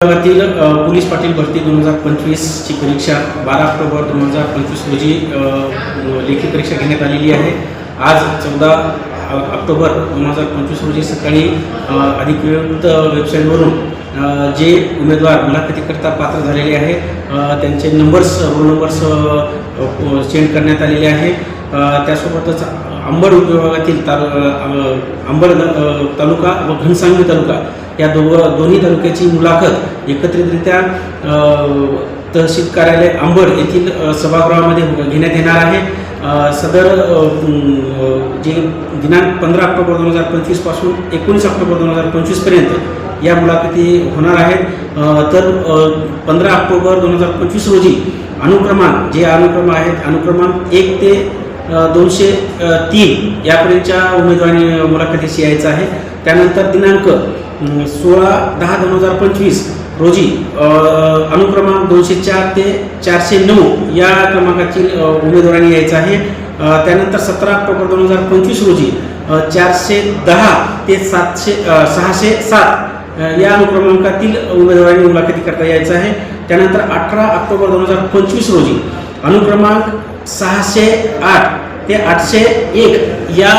विभागातील पोलीस पाटील भरती दोन हजार पंचवीसची परीक्षा बारा ऑक्टोबर दोन हजार पंचवीस रोजी लेखी परीक्षा घेण्यात आलेली आहे. आज चौदा ऑक्टोबर दोन हजार पंचवीस रोजी सकाळी अधिकृत वेबसाईटवरून जे उमेदवार मुलाखतीकरता पात्र झालेले आहे त्यांचे नंबर्स रोल नंबर्स सेंड करण्यात आलेले आहे. त्यासोबतच अंबड विभागातील तालु अंबड तालुका व घनसांगली तालुका या दो दोन्ही तालुक्याची मुलाखत एकत्रितरित्या तहसील कार्यालय अंबड येथील सभागृहामध्ये घेण्यात येणार आहे. सदर जे दिनांक पंधरा ऑक्टोबर दोन हजार पंचवीसपासून एकोणीस ऑक्टोबर दोन हजार पंचवीसपर्यंत या मुलाखती होणार आहेत. तर पंधरा ऑक्टोबर दोन हजार पंचवीस रोजी अनुक्रमांक जे अनुक्रम आहेत अनुक्रमांक एक ते दोनशे तीन यापर्यंतच्या उमेदवारी मुलाखतीशी यायचं आहे. त्यानंतर दिनांक सोळा दहा दोन हजार पंचवीस रोजी अनुक्रमांक दोनशे चार ते चारशे नऊ या क्रमांकाची उमेदवारांनी यायचं आहे. त्यानंतर सतरा ऑक्टोबर दोन हजार पंचवीस रोजी चारशे दहा ते सातशे सहाशे सात या अनुक्रमांकातील उमेदवारांनी मुलाखती करता यायचं आहे. त्यानंतर अठरा ऑक्टोबर दोन हजार पंचवीस रोजी अनुक्रमांक सहाशे आठ ते आठशे एक या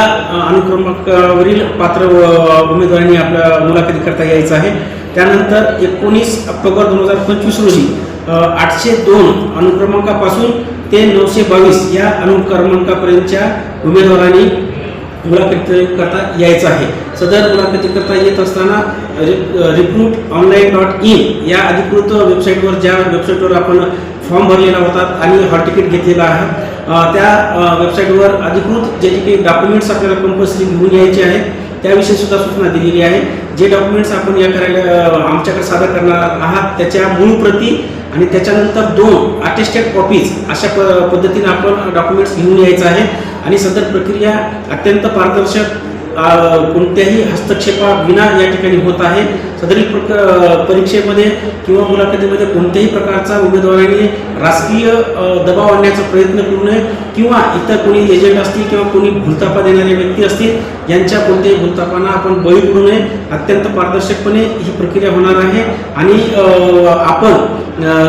अनुक्रमांकावरील पात्र उमेदवारांनी आपल्या मुलाखती करता यायचं आहे. त्यानंतर एकोणीस ऑक्टोबर दोन हजार पंचवीस रोजी आठशे दोन अनुक्रमांकापासून ते नऊशे बावीस या अनुक्रमांकापर्यंतच्या उमेदवारांनी मुलाखती करता यायचं आहे. सदर मुलाखती करता येत असताना रिक्रूट ऑनलाईन डॉट इन या अधिकृत वेबसाईटवर ज्या वेबसाईटवर आपण फॉर्म भरलेला होता आणि हॉल तिकीट घेतलेला आहे. त्या वेबसाईटवर अधिकृत जे जे काही डॉक्युमेंट्स आपल्याला कंपल्सरी घेऊन यायचे आहेत त्याविषयी सुद्धा सूचना दिलेली आहे. जे डॉक्युमेंट्स आपण या करायला आमच्याकडे सादर करणार आहात त्याच्या मूळ प्रती आणि त्याच्यानंतर दोन अटेस्टेड कॉपीज अशा प पद्धतीने आपण डॉक्युमेंट्स घेऊन यायचं आहे. आणि सदर प्रक्रिया अत्यंत पारदर्शक कोणत्याही हस्तक्षेपाविना या ठिकाणी होत आहे. सदरील प्रक परीक्षेमध्ये किंवा मुलाखतीमध्ये कोणत्याही प्रकारचा उमेदवाराने राजकीय दबाव आणण्याचा प्रयत्न करू नये किंवा इतर कोणी एजंट असतील किंवा कोणी भूलतापा देणारे व्यक्ती असतील यांच्या कोणत्याही भूलतापांना आपण बळी पडू नये. अत्यंत पारदर्शकपणे ही प्रक्रिया होणार आहे आणि आपण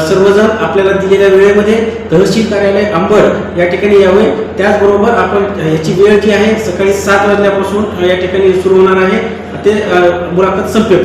सर्वजण आपल्याला दिलेल्या वेळेमध्ये तहसील कार्यालय अंबड या ठिकाणी यावे. त्याचबरोबर आपण याची वेळ जी आहे सकाळी सात वाजल्यापासून या ठिकाणी सुरू होणार आहे. ते मुलाखत संपेपर्यंत.